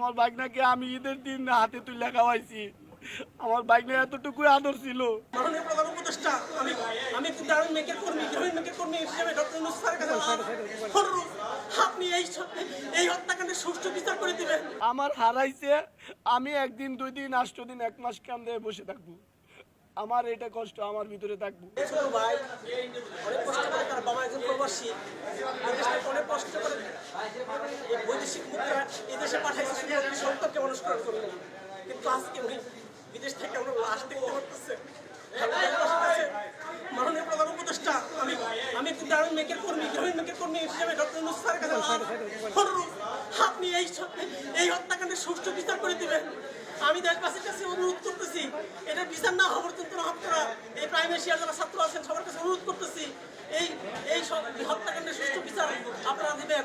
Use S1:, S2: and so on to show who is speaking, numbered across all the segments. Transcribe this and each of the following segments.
S1: আমার বাইক নাকি আমি ঈদের দিন হাতে তুই লেখা পাইছি আমার বাইক না এতটুকু আদর ছিল।
S2: মাননীয় প্রধান উপদেষ্টা আমি আমি দারুণ মেকের কর্মী মেকের কর্মী হিসেবে ডক্টর নুসফার কাছে আপনি এই এই হত্যাকাণ্ডের সুষ্ঠু বিচার করে দিবেন।
S1: আমার হারাইছে আমি একদিন দুই দিন আষ্ট দিন এক মাস কান্দে বসে থাকব। আমার এটা কষ্ট, আমার ভিতরে থাকব।
S2: ভাই, অনেক কষ্ট করে তার বাবা একজন অনেক কষ্ট করে বৈদেশিক মুদ্রা এই দেশে পাঠাইছে থেকে আমরা প্রধান উপদেষ্টা কর্মী কর্মী এই এই হত্যাকাণ্ডের সুষ্ঠু বিচার করে দিবেন। আমি দেশবাসীর কাছে অনুরোধ করতেছি। এটা বিচার না হওয়ার জন্য আপনারা এই প্রাইমেশিয়ার যারা ছাত্র আছেন, সবার কাছে অনুরোধ করতেছি। এই এই হত্যাকাণ্ডের সুষ্ঠু বিচার আপনারা দিবেন।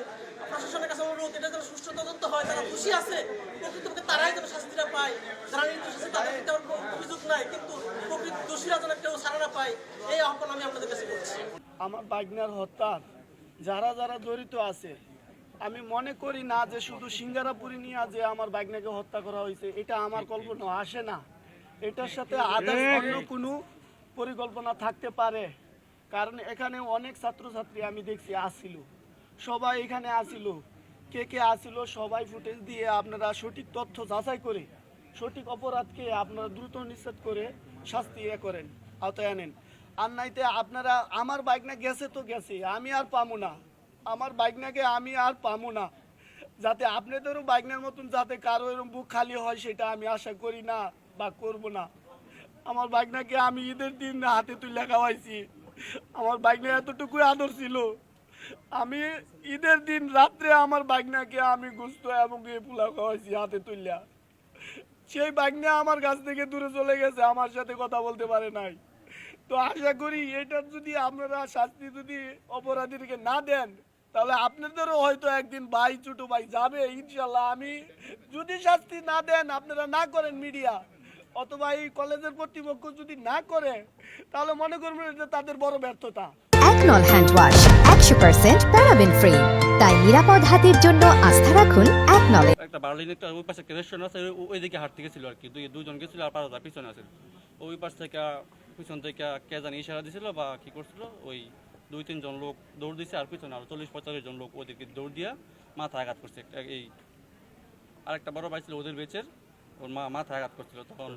S2: প্রশাসনের কাছে অনুরোধ, এটা যেন সুষ্ঠু তদন্ত হয়। যারা দোষী আছে, প্রকৃতপক্ষে তারাই যেন শাস্তিটা পায়। যারা নির্দোষ আছে, তাদের কোনো অভিযোগ নাই। কিন্তু প্রকৃত দোষীরা যেন কেউ ছাড়া না পায়, এই আহ্বান আমি আপনাদের কাছে করছি।
S1: আমার বাইকনার হত্যার, যারা যারা জড়িত আছে আমি মনে করি না যে শুধু সিঙ্গারাপুরি নিয়ে যে আমার বাইকনাকে হত্যা করা হয়েছে এটা আমার কল্পনা আসে না। এটার সাথে আদার্স অন্য কোনো পরিকল্পনা থাকতে পারে। কারণ এখানে অনেক ছাত্রছাত্রী আমি দেখছি আসছিল সবাই এখানে আসিল। কে কে আসিল সবাই ফুটেজ দিয়ে আপনারা সঠিক তথ্য যাচাই করে সঠিক অপরাধকে আপনারা দ্রুত নিষেধ করে শাস্তি ইয়ে করেন আওতায় আনেন। আর নাইতে আপনারা আমার বাইক না গেছে তো গেছে আমি আর পামু না। আমার বাইক নাকে আমি আর পামু না। যাতে আপনাদেরও বাইকনার মতন যাতে কারও এরকম বুক খালি হয়, সেটা আমি আশা করি না বা করব না। আমার বাইক নাকি আমি ঈদের দিন হাতে তুলে খাওয়াইছি। আমার বাইক না এতটুকুই আদর ছিল। আমি ঈদের দিন রাত্রে আমার বাইক নাকি আমি গুস্ত এবং এ পোলাও খাওয়াইছি হাতে তুললা সেই বাগনা আমার কাছ থেকে দূরে চলে গেছে, আমার সাথে কথা বলতে পারে নাই। তো আশা করি এটার যদি আপনারা শাস্তি যদি অপরাধীকে না দেন তাহলে আপনাদেরও হয়তো একদিন ভাই ছোট ভাই যাবে ইনশাল্লাহ আমি যদি শাস্তি না দেন আপনারা না করেন মিডিয়া অথবা এই কলেজের কর্তৃপক্ষ যদি না করে তাহলে মনে করবেন এটা তাদের বড় ব্যর্থতা।
S3: একনল হ্যান্ড ওয়াশ একশো পার্সেন্ট প্যারাবেন ফ্রি তাই নিরাপদ হাতের জন্য আস্থা রাখুন একনলে
S4: একটা বার্লিন একটা ওই পাশে একটা রেস্টুরেন্ট আছে ওই- দিকে হাঁটতে গেছিল আর কি। দুই দুজন গেছিল আর পাঁচটা পিছনে আছে। ওই পাশ থেকে পিছন থেকে কে জানি ইশারা দিছিল বা কি করছিল ওই দুই, তিনজন লোক দৌড় দিছে, আর পিছনে আর চল্লিশ, পঁয়তাল্লিশ জন লোক ওদেরকে দৌড় দিয়া মাথা আঘাত করছে। এই আরেকটা বড় ভাই ছিল ওদের বেচের, ওর মা মাথা আঘাত করছিল তখন।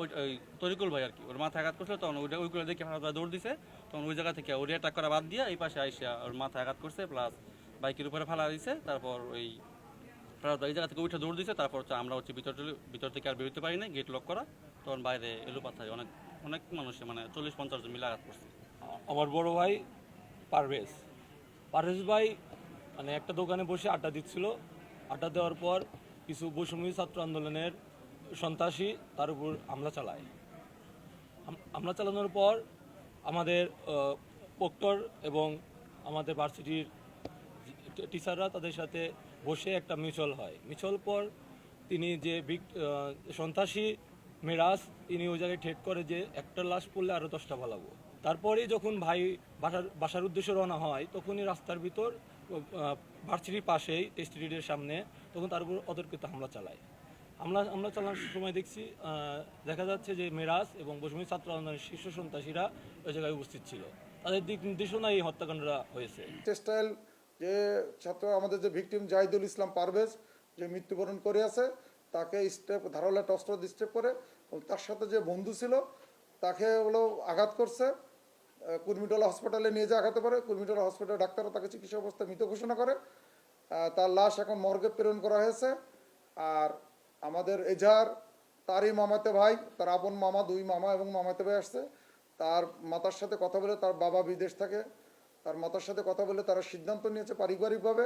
S4: ওই তরিকুল ভাই আর কি, ওর মাথা আঘাত করছিল, তখন ওইটা, ওইগুলো দেখে হারা দৌড় দিছে, তখন ওই জায়গা থেকে ওর অ্যাটাক করা বাদ দিয়ে এই পাশে আইসা ওর মাথা আঘাত করছে প্লাস বাইকের উপরে ফেলা দিছে, তারপর ওই এই জায়গা থেকে উঠে দৌড় দিছে, তারপর হচ্ছে আমরা হচ্ছে ভিতর ভিতর থেকে আর বেরোতে পারি না গেট লক করা, তখন বাইরে এলো পাথায় অনেক অনেক মানুষ মানে চল্লিশ, পঞ্চাশ জন মিলে আঘাত করছে।
S5: আমার বড় ভাই পারভেজ। পারভেজ ভাই মানে একটা দোকানে বসে আড্ডা দিচ্ছিল। আড্ডা দেওয়ার পর কিছু বৈষম্য ছাত্র আন্দোলনের সন্ত্রাসী তার উপর হামলা চালায়। হাম- হামলা চালানোর পর আমাদের প্রক্টর এবং আমাদের ভার্সিটির টিচাররা তাদের সাথে বসে একটা মিউচুয়াল হয়। মিউচুয়াল পর তিনি যে বিক- সন্ত্রাসী মেরাজ, তিনি ওই জায়গায় ঠেট করে যে একটা লাশ পড়লে আরও দশটা পালাবো তারপরে যখন ভাই বাসার বাসার উদ্দেশ্যে রওনা হয়, তখনই রাস্তার ভিতর ভার্সিটির পাশেই টেস্ট রিডের সামনে তখন তার উপর অতর্কিত হামলা চালায়। হামলা হামলা চালানোর সময় দেখছি দেখা যাচ্ছে যে মেরাজ এবং বসুমী ছাত্র আন্দোলনের শীর্ষ সন্ত্রাসীরা ওই জায়গায় উপস্থিত ছিল। তাদের দিক নির্দেশনায় এই হত্যাকাণ্ডটা হয়েছে।
S6: টেক্সটাইল যে ছাত্র, আমাদের যে ভিকটিম জাহিদুল ইসলাম পারভেজ, যে মৃত্যুবরণ করে আছে, তাকে স্টেপ ধারালা টস্টর স্টেপ করে তার সাথে যে বন্ধু ছিল, তাকে হলো আঘাত করছে। কুর্মিটোলা হসপিটালে নিয়ে যাওয়া হতে পারে। কুর্মিটোলা হসপিটালে ডাক্তাররা তাকে চিকিৎসা অবস্থায় মৃত ঘোষণা করে। তার লাশ এখন মর্গে প্রেরণ করা হয়েছে। আর আমাদের এজাহার তারই মামাতে ভাই, তার আপন মামা, দুই মামা এবং মামাতে ভাই আসছে। তার মাতার সাথে কথা বলে তার বাবা বিদেশ থাকে। তার মাতার সাথে কথা বলে তারা সিদ্ধান্ত নিয়েছে পারিবারিকভাবে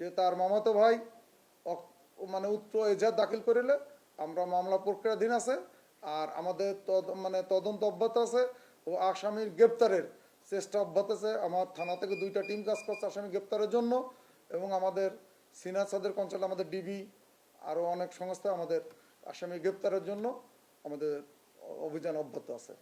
S6: যে তার মামাতো ভাই মানে উত্তর এজাহার দাখিল করিলে। আমরা মামলা প্রক্রিয়াধীন আছে। আর আমাদের মানে তদন্ত অব্যাহত আছে। ও আসামির গ্রেপ্তারের চেষ্টা অব্যাহত আছে আমার থানা থেকে দুইটা টিম কাজ করছে আসামি গ্রেপ্তারের জন্য এবং আমাদের সিনিয়র সাদের কনসাল, আমাদের ডিবি, আরও অনেক সংস্থা আমাদের আসামি গ্রেপ্তারের জন্য আমাদের অভিযান অব্যাহত আছে।